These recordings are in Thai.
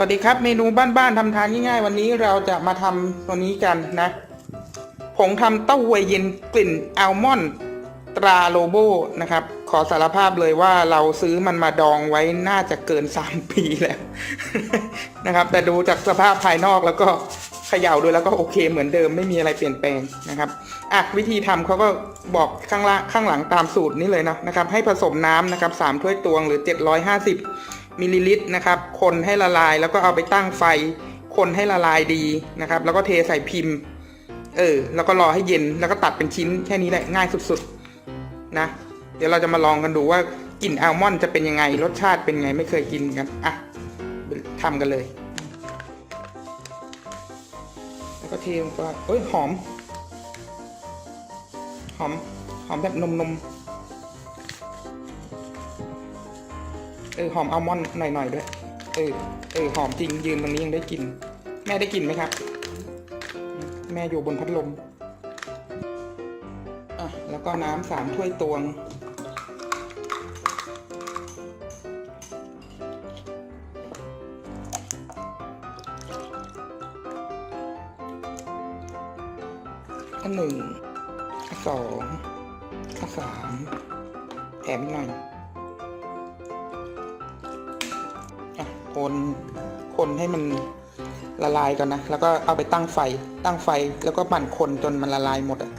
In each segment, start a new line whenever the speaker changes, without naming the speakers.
วัสดีครับเมนูบ้านๆทำทานง่ายๆ วันนี้เราจะมาทำตัวนี้กันนะผงทำเต้าหวยเย็นกลิ่นอัลมอนด์ตราโลโบนะครับ ขอสารภาพเลยว่าเราซื้อมันมาดองไว้น่าจะเกิน 3 ปีแล้วนะครับ แต่ดูจากสภาพภายนอกแล้วก็เขย่าดูแล้วก็โอเคเหมือนเดิมไม่มีอะไรเปลี่ยนแปลงนะครับอะวิธีทำเขาก็บอกข้างล่างข้างหลังตามสูตรนี้เลยนะนะครับ ให้ผสมน้ำนะครับ3ถ้วยตวงหรือ 750 มิลลิลิตรนะครับคนให้ละลายแล้วก็เอาไปตั้งไฟ คนให้ละลายดีนะครับ แล้วก็เทใส่พิมพ์ เออ แล้วก็รอให้เย็นแล้วก็ตัดเป็นชิ้นแค่นี้แหละง่ายสุดๆนะ เดี๋ยวเราจะมาลองกันดูว่ากลิ่นอัลมอนด์จะเป็นยังไงรสชาติเป็นไงไม่เคยกินกันอะทำกันเลย แล้วก็เทลงไปเอ้ยหอม หอม หอมแบบนมนม เออหอมอัลมอนด์หน่อยๆด้วย เออ เออหอมจริงยืนตรงนี้ยังได้กลิ่น แม่ได้กลิ่นไหมครับ แม่อยู่บนพัดลม อะ แล้วก็น้ำสามถ้วยตวง อันหนึ่งอันสองอันสามแถมหน่อย คนคนให้มันละลายก่อนนะ แล้วก็เอาไปตั้งไฟ ตั้งไฟแล้วก็ปั่นคนจนมันละลายหมดอะ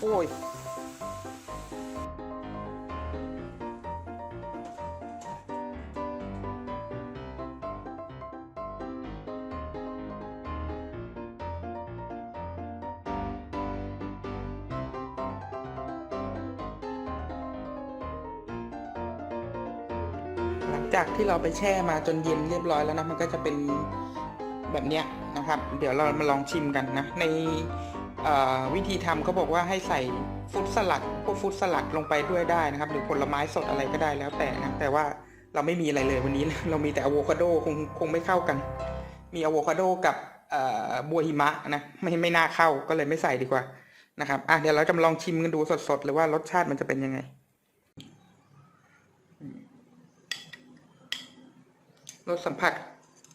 โอ้ย จากที่เราไปแช่มาจนเย็นเรียบร้อยแล้วนะมันก็จะเป็นแบบเนี้ยนะครับ เดี๋ยวเรามาลองชิมกันนะ ในวิธีทำเขาบอกว่าให้ใส่ฟรุตสลัดพวกฟรุตสลัดลงไปด้วยได้นะครับ หรือผลไม้สดอะไรก็ได้แล้วแต่นะแต่ว่าเราไม่มีอะไรเลยวันนี้เรามีแต่อะโวคาโดคงคงไม่เข้ากัน มีอะโวคาโดกับบัวหิมะนะไม่ไม่น่าเข้าก็เลยไม่ใส่ดีกว่านะครับอะเดี๋ยวเราจะลองชิมกันดูสดๆเลยว่ารสชาติมันจะเป็นยังไง รสสัมผัส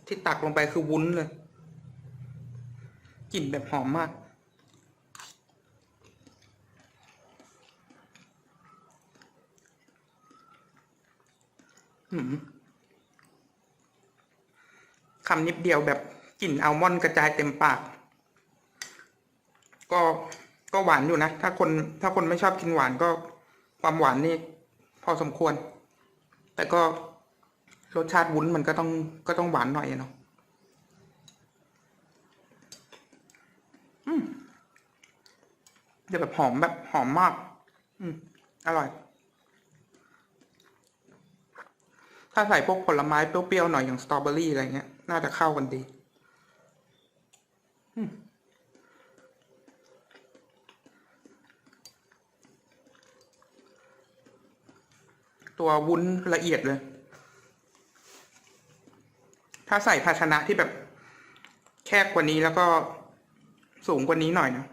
ที่ตักลงไปคือวุ้นเลยกลิ่นแบบหอมมาก คำนิดเดียวแบบกลิ่นอัลมอนด์กระจายเต็มปาก ก็ก็หวานอยู่นะ ถ้าคนถ้าคนไม่ชอบกินหวานก็ความหวานนี่พอสมควร แต่ก็ รสชาติวุ้นมันก็ต้องก็ต้องหวานหน่อยเนาะอืมเดี๋ยวแบบหอมแบบหอมมาก อืม อร่อย ถ้าใส่พวกผลไม้เปรี้ยวๆหน่อยอย่างสตรอเบอรี่อะไรเงี้ย น่าจะเข้ากันดีตัววุ้นละเอียดเลย ถ้าใส่ภาชนะที่แบบแคบกว่านี้แล้วก็สูงกว่านี้หน่อยนะ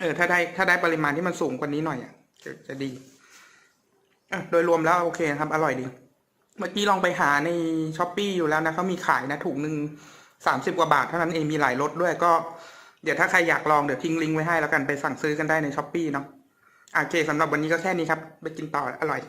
เออถ้าได้ถ้าได้ปริมาณที่มันสูงกว่านี้หน่อยอะจะจะดีโดยรวมแล้วโอเคนะครับ อร่อยดี เมื่อกี้ลองไปหาในช้อปปีอยู่แล้วนะเขามีขายนะถุงหนึ่งสามสิบกว่าบาทเท่านั้นเองมีหลายรสด้วยก็เดี๋ยวถ้าใครอยากลองเดี๋ยวทิ้งลิงก์ไว้ให้แล้วกันไปสั่งซื้อกันได้ในช้อปปีเนาะโอเคสำหรับวันนี้ก็แค่นี้ครับ ไปกินต่ออร่อย